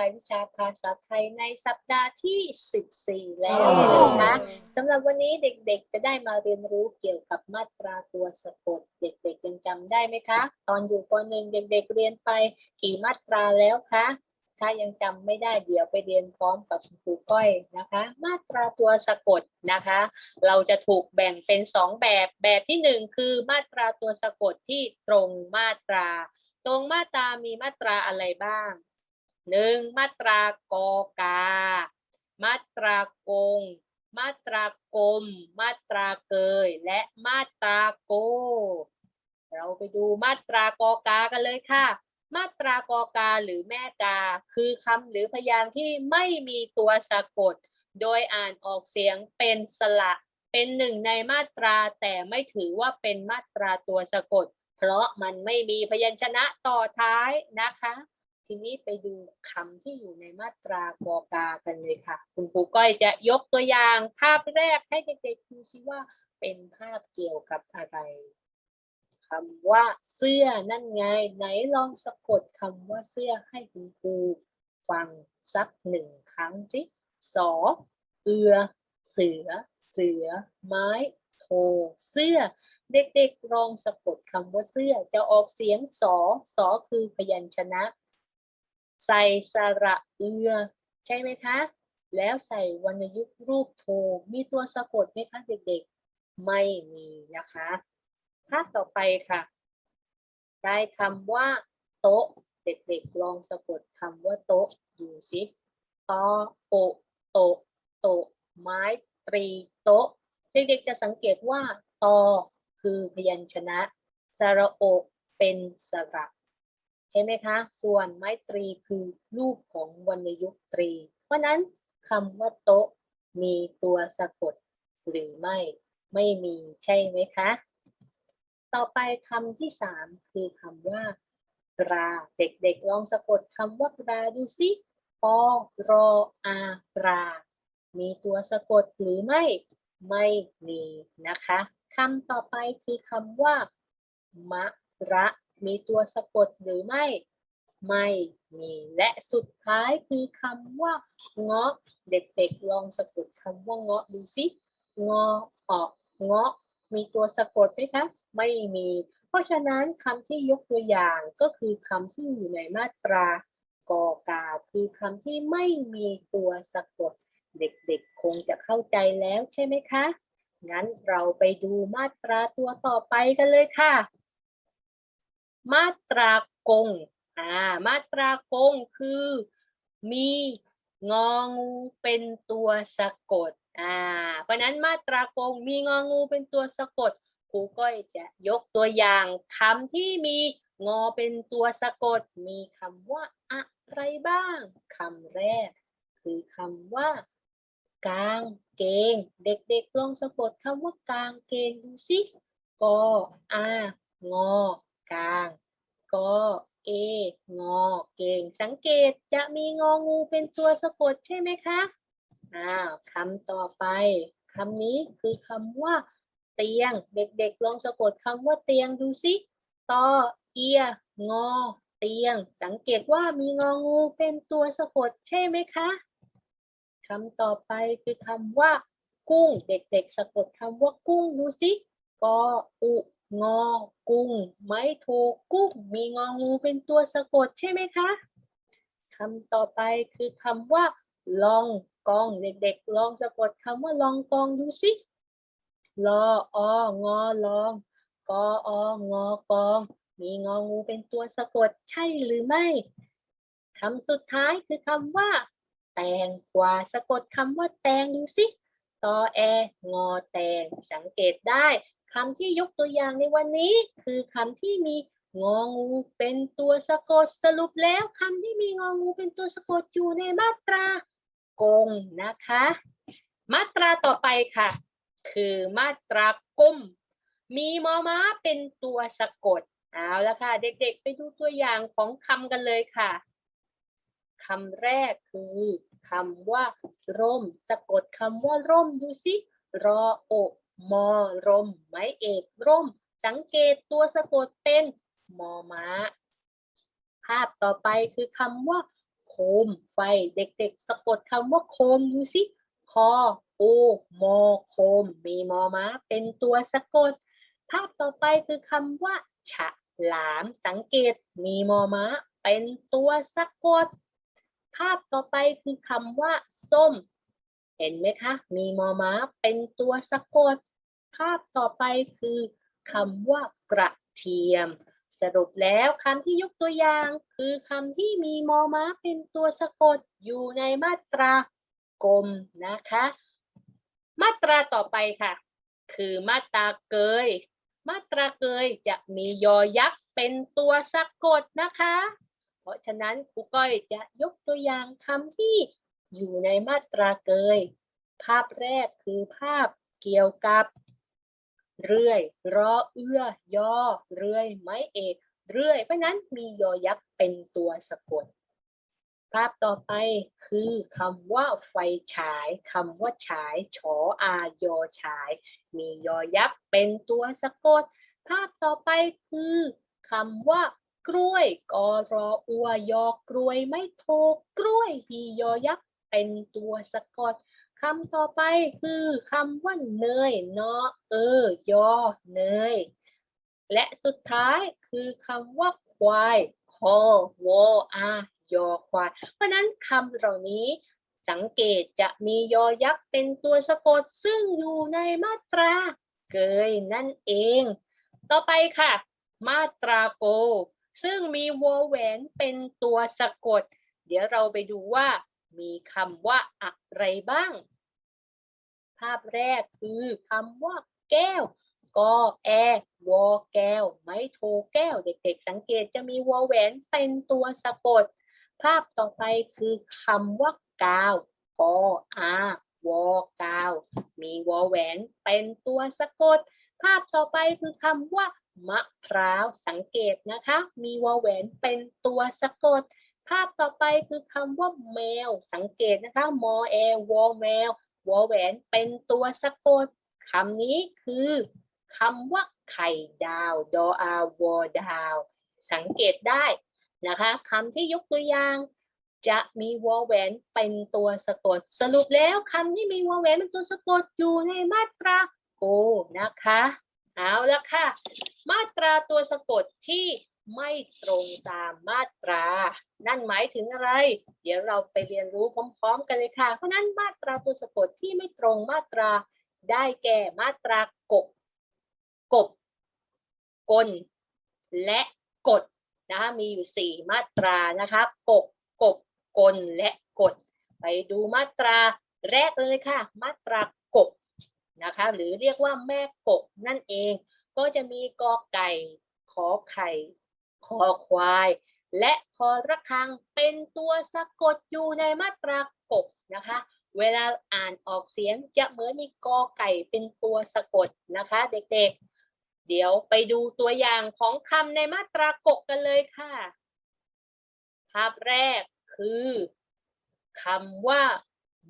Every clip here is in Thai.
รายวิชาภาษาไทยในสัปดาห์ที่ 14 แล้วนะคะสำหรับวันนี้เด็กๆ จะได้มาเรียนรู้เกี่ยวกับมาตราตัวสะกด เด็กๆยังจำได้ไหมคะ ตอนอยู่ปหนึ่งเด็กๆเรียนไปกี่มาตราแล้วคะถ้ายังจำไม่ได้เดี๋ยวไปเรียนพร้อมกับคุณครูก้อยนะคะ มาตราตัวสะกดนะคะ เราจะถูกแบ่งเป็นสองแบบแบบที่หนึ่งคือมาตราตัวสะกดที่ตรงมาตรา ตรงมาตรามีมาตราอะไรบ้าง หนึ่งมาตรากอกา มาตรากง มาตรากลมมาตราเกย และมาตราโก เราไปดูมาตรากอกากันเลยค่ะ มาตรากอกาหรือแม่กา คือคำหรือพยางค์ที่ไม่มีตัวสะกด โดยอ่านออกเสียงเป็นสระเป็นหนึ่งในมาตราแต่ไม่ถือว่าเป็นมาตราตัวสะกด เพราะมันไม่มีพยัญชนะต่อท้ายนะคะ ทีนี้ไปดูคำที่อยู่ในมาตรากอกากันเลยค่ะ คุณครูก้อยจะยกตัวอย่างภาพแรกให้เด็กๆดูซิว่าเป็นภาพเกี่ยวกับอะไรคำว่าเสื้อนั่นไง ไหนลองสะกดคำว่าเสื้อให้คุณครูฟังสักหนึ่งครั้งสิสอเอือ เสือ เสือ ไม้ โท เสื้อ เด็กๆลองสะกดคำว่าเสื้อ จะออกเสียงสอสอคือพยัญชนะ ใส่สระเอือ ใช่ไหมคะ แล้วใส่วรรณยุกต์รูปโทมีตัวสะกดไหมคะเด็กๆ ไม่มีนะคะภาพต่อไปค่ะ ได้คำว่า โต๊ะ เด็กๆ ลองสะกดคำว่าโต๊ะดูสิตอโปโตโตไม้ตรีโต๊ะ เด็กๆ จะสังเกตว่าตอคือพยัญชนะสระโอเป็นสระ ใช่ไหมคะ ส่วนไม้ตรีคือรูปของวรรณยุกตรี เพราะนั้นคำว่าโต๊ะมีตัวสะกดหรือไม่ไม่มีใช่ไหมคะ ต่อไปคำที่สามคือคำว่าตราเด็กๆลองสะกดคำว่าตราดูสิปอรออาตรามีตัวสะกดหรือไม่ไม่มีนะคะคำต่อไปคือคำว่ามะระ มีตัวสะกดหรือไม่ ไม่มี และสุดท้ายคือคำว่าเงาะเด็กๆลองสะกดคำว่าเงาะดูสิงอออกเงาะมีตัวสะกดไหมคะ ไม่มี เพราะฉะนั้นคำที่ยกตัวอย่างก็คือคำที่อยู่ในมาตรากอกาคือคำที่ไม่มีตัวสะกด เด็กๆ คงจะเข้าใจแล้วใช่ไหมคะ งั้นเราไปดูมาตราตัวต่อไปกันเลยค่ะ มาตรากงอ่ามาตรากงคือ มีงองูเป็นตัวสะกดอ่าเพราะนั้นมาตรากงมีงองูเป็นตัวสะกดครูก้อยจะยกตัวอย่างคำที่มีงอเป็นตัวสะกด มีคำว่าอะไรบ้างคำแรก คือคำว่ากางเกง เด็กๆลองสะกดคำว่ากางเกงดูสิกออางอ กางกอเองอเกงสังเกตจะมีงองูเป็นตัวสะกดใช่ไหมคะอ้าวคำต่อไปคำนี้คือคำว่า เตียง เด็กๆลองสะกดคำว่าเตียงดูสิตอเอียงอ เตียง สังเกตว่ามีงองูเป็นตัวสะกดใช่ไหมคะคำต่อไปคือคำว่า กุ้ง เด็กๆ สะกดคำว่ากุ้งดูสิกออุ งอกุ้ง ไม้โทกุ้ง มีงองูเป็นตัวสะกดใช่ไหมคะคำต่อไปคือคำว่า ลองกอง เด็กๆ ลองสะกดคำว่าลองกองดูสิลอองอลองกอองอกอง มีงองูเป็นตัวสะกดใช่หรือไม่คำสุดท้ายคือคำว่า แตงกวาสะกดคำว่าแตงดูสิตอแองอแตงสังเกตได้ คำที่ยกตัวอย่างในวันนี้ คือคำที่มีงองูเป็นตัวสะกดสรุปแล้วคำที่มีงองูเป็นตัวสะกดอยู่ในมาตรากงนะคะ มาตราต่อไปค่ะ คือมาตรากุมมีมอม้าเป็นตัวสะกดเอาละค่ะ เด็กๆ ไปดูตัวอย่างของคำกันเลยค่ะคำแรกคือคำว่า ร่ม สะกดคำว่าร่มดูสิรออะ มอรมไม้เอกร่ม สังเกตตัวสะกดเป็นมอม้า ภาพต่อไปคือคำว่า โคมไฟเด็กๆ สะกดคำว่าโคมดูสิคอโอมโคม มีมอม้าเป็นตัวสะกด ภาพต่อไปคือคำว่าฉลาม สังเกตมีมอม้าเป็นตัวสะกด ภาพต่อไปคือคำว่า ส้ม เห็นไหมคะ มีมอม้าเป็นตัวสะกด ภาพต่อไปคือคำว่ากระเทียม สรุปแล้วคำที่ยกตัวอย่าง คือคำที่มีมอม้าเป็นตัวสะกดอยู่ในมาตรากลมนะคะ มาตราต่อไปค่ะ คือมาตราเกย มาตราเกยจะมียอยักษ์เป็นตัวสะกดนะคะ เพราะฉะนั้นครูก้อยจะยกตัวอย่างคำที่อยู่ในมาตราเกย ภาพแรกคือภาพเกี่ยวกับ เรื่อยรอเอื้อยอเรื่อยไม้เอกเรื่อย เพราะนั้นมียอยักษ์เป็นตัวสะกดภาพต่อไปคือคำว่าไฟฉายคำว่าฉายฉออายอฉาย มียอยักษ์เป็นตัวสะกด ภาพต่อไปคือคำว่ากล้วยกอรออัวยอกล้วยไม่โทกล้วยมียอยักษ์เป็นตัวสะกด คำต่อไปคือคำว่าเนยเนาะเออยอเนย และสุดท้ายคือคำว่าควายคอวออายอควาย เพราะฉะนั้นคำเหล่านี้สังเกตจะมียอยักษ์เป็นตัวสะกดซึ่งอยู่ในมาตราเกยนั่นเอง ต่อไปค่ะ มาตราโก ซึ่งมีวอแหวนเป็นตัวสะกด เดี๋ยวเราไปดูว่า มีคำว่าอะไรบ้าง ภาพแรกคือคำว่าแก้วกอแอวอแก้ว ไม้โทแก้ว เด็กๆ สังเกตจะมีวอแหวนเป็นตัวสะกด ภาพต่อไปคือคำว่ากาวกออาวอกาว มีวอแหวนเป็นตัวสะกด ภาพต่อไปคือคำว่ามะพร้าว สังเกตนะคะ มีวอแหวนเป็นตัวสะกด ภาพต่อไปคือคำว่าแมว สังเกตนะคะมอแอวอแมววอแหวนเป็นตัวสะกดคำนี้คือคำว่าไข่ดาวดออาวอดาว สังเกตได้นะคะคำที่ยกตัวอย่าง จะมีวอแหวนเป็นตัวสะกด สรุปแล้วคำที่มีวอแหวนเป็นตัวสะกดอยู่ในมาตราโกนะคะ เอาละค่ะ มาตราตัวสะกดที่ ไม่ตรงตามมาตรา นั่นหมายถึงอะไร เดี๋ยวเราไปเรียนรู้พร้อมๆ กันเลยค่ะ เพราะนั้นมาตราตัวสะกดที่ไม่ตรงมาตรา ได้แก่มาตรากบ กบ กล และกดนะคะมีอยู่สี่มาตรานะคะกบ กบ กล และกด ไปดูมาตราแรกเลยค่ะ มาตรากบนะคะ หรือเรียกว่าแม่กบนั่นเอง ก็จะมีกอไก่ ขอไข่ คอควาย และคอระฆังเป็นตัวสะกดอยู่ในมาตรากบนะคะ เวลาอ่านออกเสียงจะเหมือนมีกอไก่เป็นตัวสะกดนะคะ เด็กๆ เดี๋ยวไปดูตัวอย่างของคำในมาตรากบกันเลยค่ะภาพแรกคือคำว่า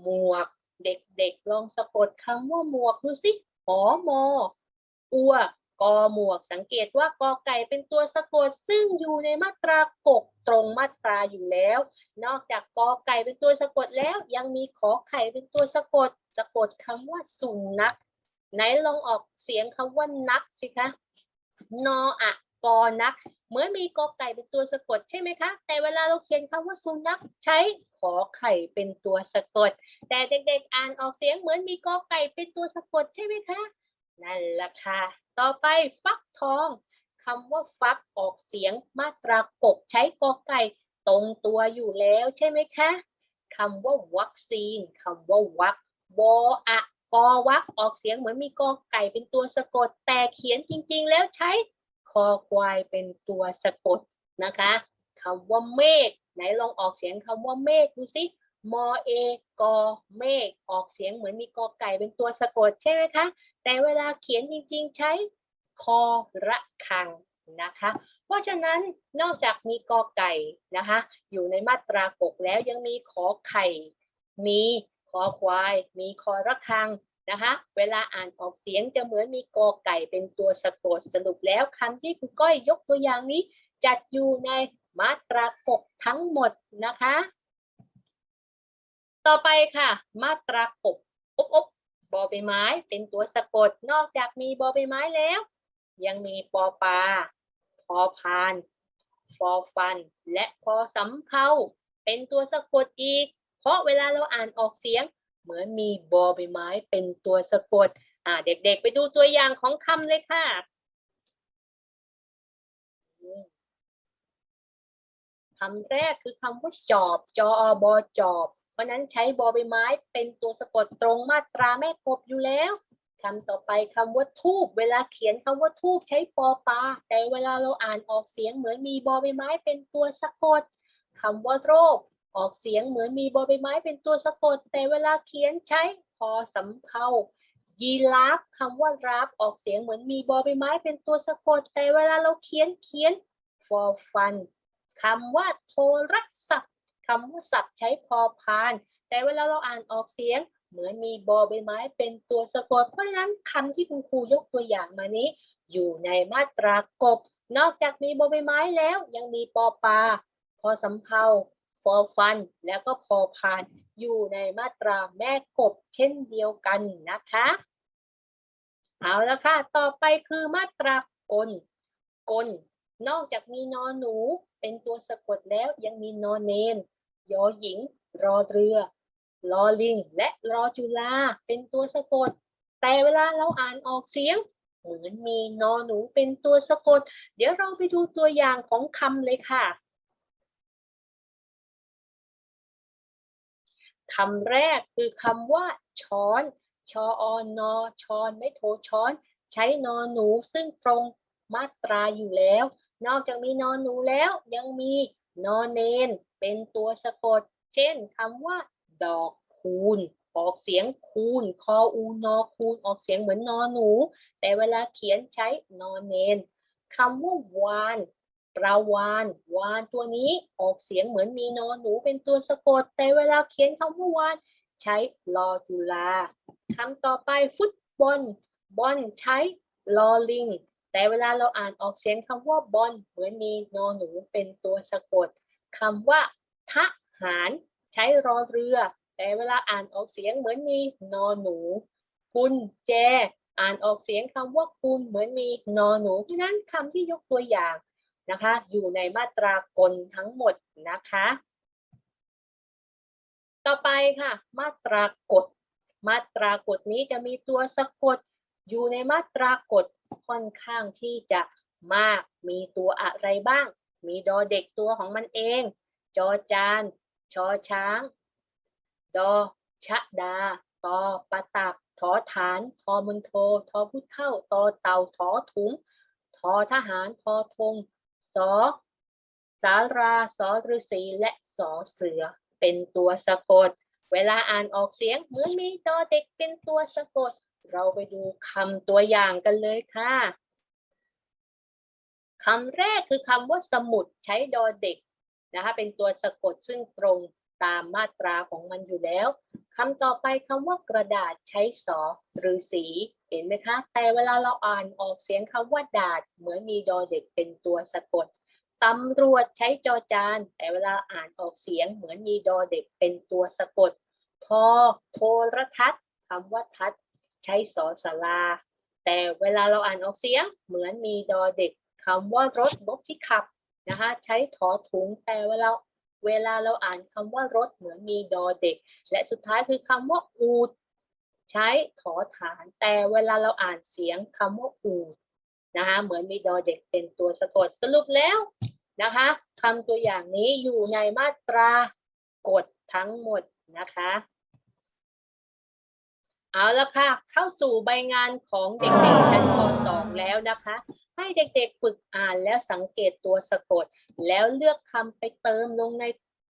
หมวก เด็กๆลองสะกดคำว่าหมวกดูสิหอมออัว กอหมวกสังเกตว่ากอไก่เป็นตัวสะกด ซึ่งอยู่ในมาตรากบตรงมาตราอยู่แล้ว นอกจากกอไก่เป็นตัวสะกดแล้วยังมีขอไข่เป็นตัวสะกด สะกดคำว่าสุนัขไหนลองออกเสียงคำว่านักสิคะนออะกอนักเหมือนมีกอไก่เป็นตัวสะกดใช่ไหมคะ แต่เวลาเราเขียนคำว่าสุนัขใช้ขอไข่เป็นตัวสะกด แต่เด็กๆอ่านออกเสียงเหมือนมีกอไก่เป็นตัวสะกดใช่ไหมคะ นั่นแหละค่ะ ต่อไปฟักทองคำว่าฟักออกเสียงมาตรากบใช้กอไก่ตรงตัวอยู่แล้วใช่ไหมคะคำว่าวัคซีนคำว่าวักวออะกอวักออกเสียงเหมือนมีกอไก่เป็นตัวสะกด แต่เขียนจริง ๆ แล้วใช้คอควายเป็นตัวสะกดนะคะคำว่าเมฆไหนลองออกเสียงคำว่าเมฆดูสิ มอเอกอเมฆออกเสียงเหมือนมีกอไก่เป็นตัวสะกดใช่ไหมคะ แต่เวลาเขียนจริงๆ ใช้คอระคังนะคะ เพราะฉะนั้นนอกจากมีกอไก่นะคะ อยู่ในมาตรากกแล้วยังมีขอไข่ มีคอควาย มีคอระคังนะคะ เวลาอ่านออกเสียงจะเหมือนมีกอไก่เป็นตัวสะกดสรุปแล้วคำที่คุณก้อยยกตัวอย่างนี้ จัดอยู่ในมาตรากบทั้งหมดนะคะ ต่อ ไปค่ะ มาตรากบอบอบบอใบไม้ เป็นตัวสะกด นอกจากมีบอใบไม้แล้ว ยังมีปอปลาพอพานฟอฟัน และพอสำเภาเป็นตัวสะกดอีก เพราะเวลาเราอ่านออกเสียง เหมือนมีบอใบไม้เป็นตัวสะกด อ่าเด็กๆ ไปดูตัวอย่างของคำเลยค่ะคำแรกคือคำว่าจอบ จอบอจอบ เพราะนั้นใช้บอใบไม้เป็นตัวสะกดตรงมาตราแม่กบอยู่แล้วคำต่อไปคำว่าทูบเวลาเขียนคำว่าทูบใช้ปอปลาแต่เวลาเราอ่านออกเสียงเหมือนมีบอใบไม้เป็นตัวสะกดคำว่าโรค ออกเสียงเหมือนมีบอใบไม้เป็นตัวสะกด แต่เวลาเขียนใช้พอสำเภายีราฟคำว่าราฟออกเสียงเหมือนมีบอใบไม้เป็นตัวสะกด แต่เวลาเราเขียนเขียน for fun คำว่าโทรศัพท์ คำว่าศัพท์ใช้พอพาน แต่เวลาเราอ่านออกเสียง เหมือนมีบอใบไม้เป็นตัวสะกด เพราะฉะนั้นคำที่คุณครูยกตัวอย่างมานี้ อยู่ในมาตรากบ นอกจากมีบอใบไม้แล้วยังมีปอปลาพอสำเภาฟอฟัน แล้วก็พอพาน อยู่ในมาตราแม่กบเช่นเดียวกันนะคะเอาละค่ะ ต่อไปคือมาตรากล กล นอกจากมีนอนหนูเป็นตัวสะกดแล้วยังมีนอนเนน ยอหญิง รอเรือลอลิง และรอจุลาเป็นตัวสะกด แต่เวลาเราอ่านออกเสียง เหมือนมีนอหนูเป็นตัวสะกด เดี๋ยวเราไปดูตัวอย่างของคำเลยค่ะคำแรกคือคำว่า ช้อน ชออนอช้อนไม่โทช้อน ใช้นอหนูซึ่งตรงมาตราอยู่แล้ว นอกจากมีนอนหนูแล้วยังมีนอนเนน เป็นตัวสะกด เช่นคำว่า ดอกคูณ ออกเสียงคูณ คออูนอคูณ ออกเสียงเหมือนนอหนู แต่เวลาเขียนใช้นอนเนนคำว่าวานปลาวานวานตัวนี้ออกเสียงเหมือนมีนอนหนูเป็นตัวสะกด แต่เวลาเขียนคำว่าวาน ใช้ลอจุลาคำต่อไปฟุตบอลบอลใช้ลอลิง แต่เวลาเราอ่านออกเสียงคำว่าบอลเหมือนมีนอหนูเป็นตัวสะกด คำว่าทหารใช้รอเรือ แต่เวลาอ่านออกเสียงเหมือนมีนอหนูกุญแจ อ่านออกเสียงคำว่ากุญเหมือนมีนอหนูเพราะนั้นคำที่ยกตัวอย่างนะคะ อยู่ในมาตรากลทั้งหมดนะคะ ต่อไปค่ะ มาตรากฎมาตรากฎนี้จะมีตัวสะกด อยู่ในมาตรากฎค่อนข้างที่จะมากมีตัวอะไรบ้าง มีดอเด็กตัวของมันเอง จอจาน ชอช้าง ดอชะดา ตอปะตักทอฐาน ทอมุนโท ทอพุทเท่า ตอเต่าทอถุงทอทหาร ทอธงสอสาราสอฤษีและสอเสือ เป็นตัวสะกด เวลาอ่านออกเสียงเหมือนมีดอเด็กเป็นตัวสะกด เราไปดูคำตัวอย่างกันเลยค่ะ คำแรกคือคำว่าสมุดใช้ดอเด็กนะคะเป็นตัวสะกดซึ่งตรงตามมาตราของมันอยู่แล้วคำต่อไปคำว่ากระดาษใช้สอหรือสีเห็นไหมคะ แต่เวลาเราอ่านออกเสียงคำว่าดาดเหมือนมีดอเด็กเป็นตัวสะกดตำรวจใช้จอจาน แต่เวลาอ่านออกเสียงเหมือนมีดอเด็กเป็นตัวสะกดทอโทรทัศน์คำว่าทัศใช้สอสลา แต่เวลาเราอ่านออกเสียงเหมือนมีดอเด็ก คำว่ารถรถที่ขับนะคะใช้ถอถุงแต่เวลาเวลาเราอ่านคำว่ารถเหมือนมีดอเด็ก และสุดท้ายคือคำว่าอูดใช้ถอฐาน แต่เวลาเราอ่านเสียงคำว่าอูดนะคะเหมือนมีดอเด็กเป็นตัวสะกดสรุปแล้วนะคะคำตัวอย่างนี้อยู่ในมาตรากฎทั้งหมดนะคะ เอาละค่ะ เข้าสู่ใบงานของเด็กๆชั้นป .2 แล้วนะคะ ให้เด็กๆฝึกอ่านแล้วสังเกตตัวสะกด แล้วเลือกคำไปเติมลงใน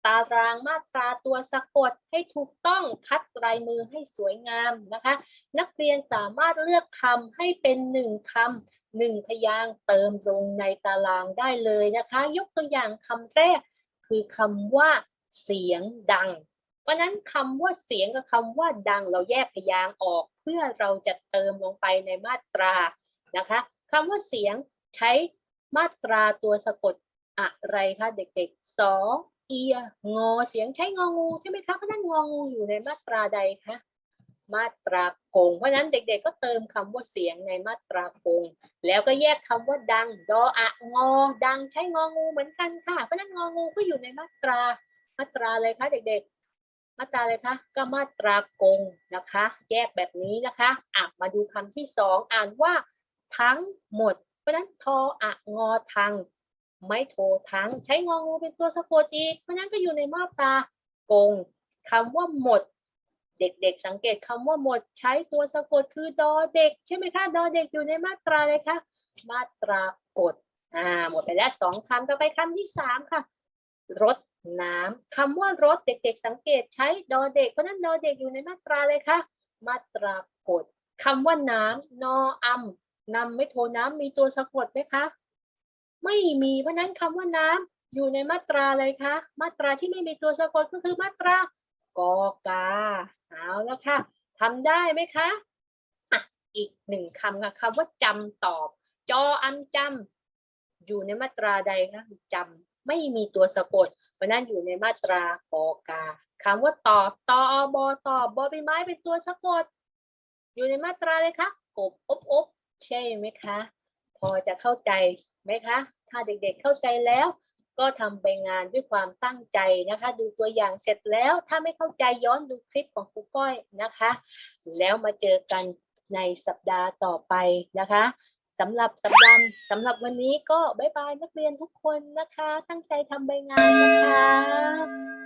ตารางมาตราตัวสะกดให้ถูกต้องคัดลายมือให้สวยงามนะคะ นักเรียนสามารถเลือกคำให้เป็นหนึ่งคำหนึ่งพยางเติมลงในตารางได้เลยนะคะ ยกตัวอย่างคำแรก คือคำว่า เสียงดัง เพราะนั้นคำว่าเสียงกับคำว่าดังเราแยกพยางออก เพื่อเราจะเติมลงไปในมาตรานะคะ คำว่าเสียงใช้มาตราตัวสะกดอะไรคะเด็กๆ สองเอีย งอ เสียงใช้งองูใช่ไหมคะ เพราะนั้นงองูอยู่ในมาตราใดคะ มาตรากงเพราะนั้นเด็กๆ ก็เติมคำว่าเสียงในมาตรากงแล้วก็แยกคำว่าดัง ดออะงอ ดังใช้งองูเหมือนกันค่ะ เพราะนั้นงองูก็อยู่ในมาตรา มาตราเลยคะเด็กๆ มาตราเลยคะ ก็มาตรากงนะคะ แยกแบบนี้นะคะ อะ มาดูคำที่สองอ่านว่า ทั้งหมด เพราะนั้นทออะงอทัง ไม่โททั้ง ใช้งองูเป็นตัวสะกดอีก เพราะนั้นก็อยู่ในมาตรากงคำว่าหมด เด็กๆ สังเกตคำว่าหมดใช้ตัวสะกดคือดอเด็ก ใช่ไหมคะดอเด็กอยู่ในมาตราเลยคะมาตรากฎอ่าหมดไปแล้วสองคำต่อไปคำที่สามค่ะรถน้ำคำว่ารถเด็กๆ สังเกตใช้ดอเด็กเพราะนั้นดอเด็กอยู่ในมาตราเลยค่ะมาตรากฎคำว่าน้ำนออำ นำไม่โทน้ำมีตัวสะกดไหมคะ ไม่มีเพราะนั้นคำว่าน้ำอยู่ในมาตราเลยคะ มาตราที่ไม่มีตัวสะกดก็คือมาตรากอกาเอาแล้วค่ะทำได้ไหมคะอะอีกหนึ่งคำค่ะคำว่าจำตอบ จออันจำอยู่ในมาตราใดคะจำไม่มีตัวสะกดเพราะนั้นอยู่ในมาตรากอกาคำว่าตอบตอบอตอบบอใบไม้เป็นตัวสะกด อยู่ในมาตราเลยคะกบอบอบ ใช่ไหมคะ พอจะเข้าใจไหมคะ ถ้าเด็กๆเข้าใจแล้ว ก็ทำไปงานด้วยความตั้งใจนะคะ ดูตัวอย่างเสร็จแล้ว ถ้าไม่เข้าใจย้อนดูคลิปของครูก้อยนะคะ แล้วมาเจอกันในสัปดาห์ต่อไปนะคะสำหรับสัปดาห์สำหรับวันนี้ก็บ๊ายบายนักเรียนทุกคนนะคะ ตั้งใจทำใบงานนะคะ